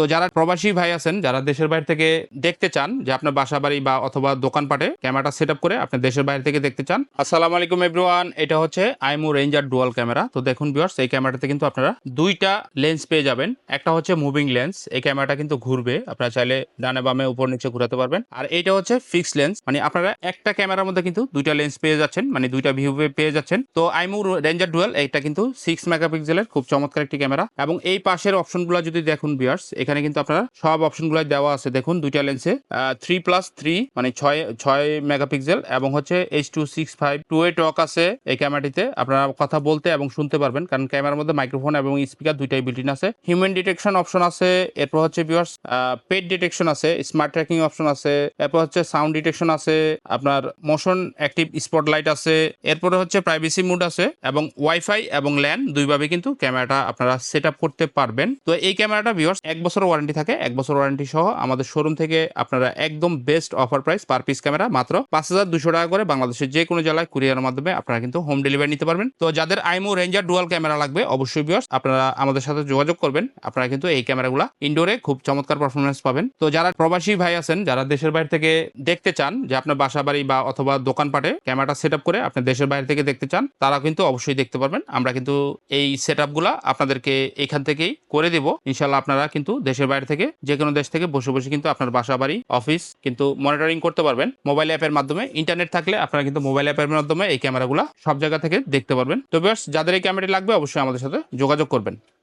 তো যারা প্রবাসী ভাই আছেন, যারা দেশের বাইরে থেকে দেখতে চান যে আপনার বাসা বাড়ি বা অথবা দোকানপাটে ক্যামেরাটা সেট করে আপনি দেশের বাইরে থেকে দেখতে চান, আসসালামু আলাইকুম এভরিওয়ান এটা হচ্ছে আইমু রেঞ্জার ডুয়াল ক্যামেরা তো দেখুন ভিউয়ার্স এই ক্যামেরাতে কিন্তু আপনারা দুইটা লেন্স পেয়ে যাবেন। একটা হচ্ছে মুভিং লেন্স এই ক্যামেরাটা কিন্তু ঘুরবে, আপনারা চাইলে ডানে বামে উপর নিচে ঘুরাতে পারবেন। আর এইটা হচ্ছে ফিক্স লেন্স মানে আপনারা একটা ক্যামেরার মধ্যে কিন্তু দুইটা লেন্স পেয়ে যাচ্ছেন মানে দুইটা ভিউ পেয়ে যাচ্ছেন। তো আইমু রেঞ্জার ডুয়াল এটা কিন্তু সিক্স মেগাপিক্সেলের খুব চমৎকার একটি ক্যামেরা। এবং এই পাশের অপশনগুলো যদি দেখুন ভিউয়ার্স এখানে কিন্তু আপনারা সব অপশনগুলো দেওয়া আছে। দেখুন, দুইটা লেন্সে থ্রি প্লাস থ্রি মানে ছয় ছয় মেগাপিক্সেল এবং হচ্ছে H two six five two way talk আছে এই ক্যামেরাটিতে আপনারা কথা বলতে এবং শুনতে পারবেন, কারণ ক্যামেরার মধ্যে মাইক্রোফোন এবং স্পিকার দুইটাই বিল্টিন আছে। হিউম্যান ডিটেকশন অপশন আছে, এরপর হচ্ছে ভিউয়ার্স পেড ডিটেকশন আছে স্মার্ট ট্র্যাকিং অপশন আছে, এরপর হচ্ছে সাউন্ড ডিটেকশন আছে, আপনার মোশন অ্যাক্টিভ স্পটলাইট আছে, এরপরে হচ্ছে প্রাইভেসি মুড আছে এবং ওয়াইফাই এবং ল্যান দুইভাবে কিন্তু ক্যামেরাটা আপনারা সেট করতে পারবেন। তো এই ক্যামেরাটা ভিউয়ার্স এক বছর ওয়ারেন্টি থাকে, এক বছর ওয়ারেন্টি সহ আমাদের শোরুম থেকে আপনারা একদম best offer price per piece camera মাত্র পাঁচ হাজার দুশো টাকা করে বাংলাদেশের যে কোনো জেলায় কুরিয়ারের মাধ্যমে আপনারা কিন্তু হোম ডেলিভারি নিতে পারবেন। তো যাদের আইমো রেঞ্জার ডুয়াল ক্যামেরা লাগবে, অবশ্যই ভিউয়ার্স আপনারা আমাদের সাথে যোগাযোগ করবেন। আপনারা কিন্তু এই ক্যামেরাগুলো ইনডোরে খুব চমৎকার পারফরমেন্স পাবেন। তো যারা প্রবাসী ভাই আছেন, যারা দেশের বাইরে থেকে দেখতে চান যে আপনার বাসা বাড়ি বা অথবা দোকানপাটে ক্যামেরাটা সেট করে আপনি দেশের বাইরে থেকে দেখতে চান তারা কিন্তু অবশ্যই দেখতে পারবেন। আমরা কিন্তু এই সেট আপনাদেরকে এখান থেকেই করে দেব। ইনশাল্লাহ আপনারা কিন্তু দেশের বাইরে থেকে যে কোনো দেশ থেকে বসে বসে কিন্তু আপনার বাসা বাড়ি, অফিস কিন্তু মনিটরিং করতে পারবেন। মোবাইল অ্যাপের মাধ্যমে ইন্টারনেট থাকলে আপনারা কিন্তু মোবাইল অ্যাপের মাধ্যমে এই ক্যামেরাগুলো সব জায়গা থেকে দেখতে পারবেন। তো বেশ যাদের এই ক্যামেরাটি লাগবে, অবশ্যই আমাদের সাথে যোগাযোগ করবেন।